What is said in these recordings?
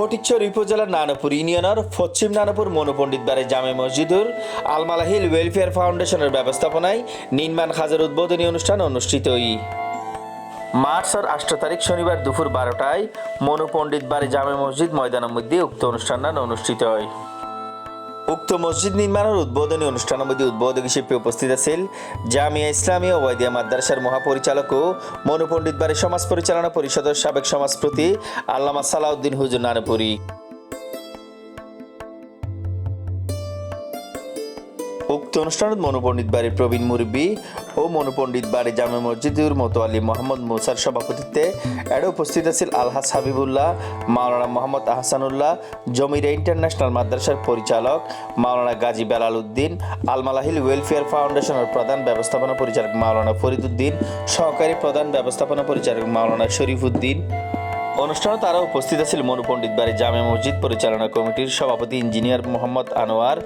ফটিকচর উপজেলার নানাপুর ইউনিয়নের পশ্চিম নানাপুর মনোপণ্ডিত বাড়ি জামে মসজিদুর আলমালা হিল ওয়েলফেয়ার ফাউন্ডেশনের ব্যবস্থাপনায় নির্মাণ খাজের উদ্বোধনী অনুষ্ঠান অনুষ্ঠিত মার্চ মার্চের আষ্ট তারিখ শনিবার দুপুর বারোটায় মনোপণ্ডিত বাড়ি জামে মসজিদ ময়দানের মধ্যে উক্ত অনুষ্ঠান অনুষ্ঠিত হয়। উক্ত মসজিদ নির্মাণের উদ্বোধনী অনুষ্ঠানের মধ্যে উদ্বোধক হিসেবে উপস্থিত আছেন জামিয়া ইসলামী ওবায়দিয়া মাদ্রাসার মহাপরিচালক ও মনুপণ্ডিত বাড়ি সমাজ পরিচালনা পরিষদের সাবেক সমাজপতি আল্লামা সালাউদ্দিন হুজুর নানপুরি। উক্ত অনুষ্ঠানত মনোপণ্ডিত বাড়ির প্রবীণ মুরব্বী ও মনোপণ্ডিত বাড়ি জামে মসজিদুর মতো আলী মোহাম্মদ মুসার সভাপতিত্বে এর উপস্থিত আছেন আলহাস হাবিবুল্লাহ, মাওলানা মোহাম্মদ আহসানুল্লাহ, জমিরা ইন্টারন্যাশনাল মাদ্রাসার পরিচালক মাওলানা গাজী বেলাল উদ্দিন, আলমালাহিল ওয়েলফেয়ার ফাউন্ডেশনের প্রধান ব্যবস্থাপনা পরিচালক মাওলানা ফরিদুদ্দিন সহকারী প্রধান ব্যবস্থাপনা পরিচালক মাওলানা শরীফ উদ্দিন অনুষ্ঠানে তারা উপস্থিত আছেন মনুপণ্ডিত বাড়ি জামে মসজিদ পরিচালনা কমিটির সভাপতি ইঞ্জিনিয়ার মোহাম্মদ আনোয়ার,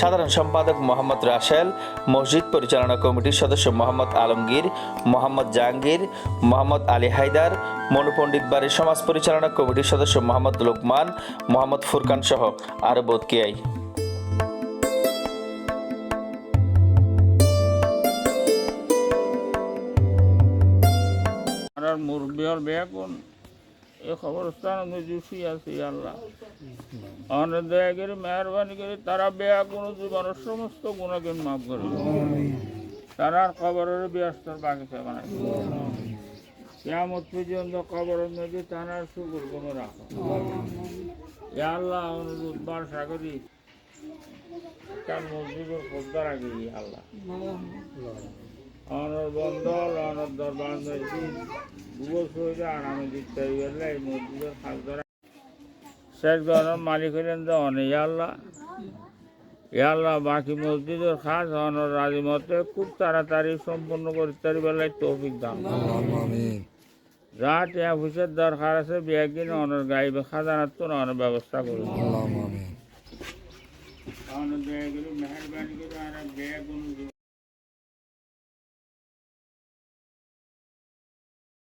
সাধারণ সম্পাদক মোহাম্মদ রাসেল মসজিদ পরিচালনা কমিটির সদস্য মোহাম্মদ আলমগীর, মোহাম্মদ জাহাঙ্গীর, মোহাম্মদ আলী হায়দার মনুপণ্ডিত বাড়ির সমাজ পরিচালনা কমিটির সদস্য মোহাম্মদ লোকমান, মোহাম্মদ ফুরকান সহ আরও বোধ কেয়াই আর মুরব্বীর বেগুন এই খবরস্থান আমি জুসি আছি আল্লাহ। অনেক দয়া করে মেহরবানি করে তারা বেগুন জীবনের সমস্ত গুণাগুণ মাফ করে তারার খবরের ব্যস্তর বাগিচা বানাই কেমন পর্যন্ত খবরের মধ্যে তারার সুগুর গুণ রাখো। আল্লাহ অনুরোধ বার্ষা করি। তার মসজিদের খোদ্দার আগে আল্লাহ। অনর বন্দল অনর দরবার শেষ ধরনের মালিক হলেন তো অনেক আল্লাহ আল্লাহ বাকি মসজিদের খাস অনর রাজিমতে খুব তাড়াতাড়ি সম্পূর্ণ করতে বেলায় তৌফিক দান। যা টিয়া ফুসের দরকার আছে বিয়াকিন অনর গাইবে খাজানার তো অনেক ব্যবস্থা করুন। মেহরবানি করে আর বেগুন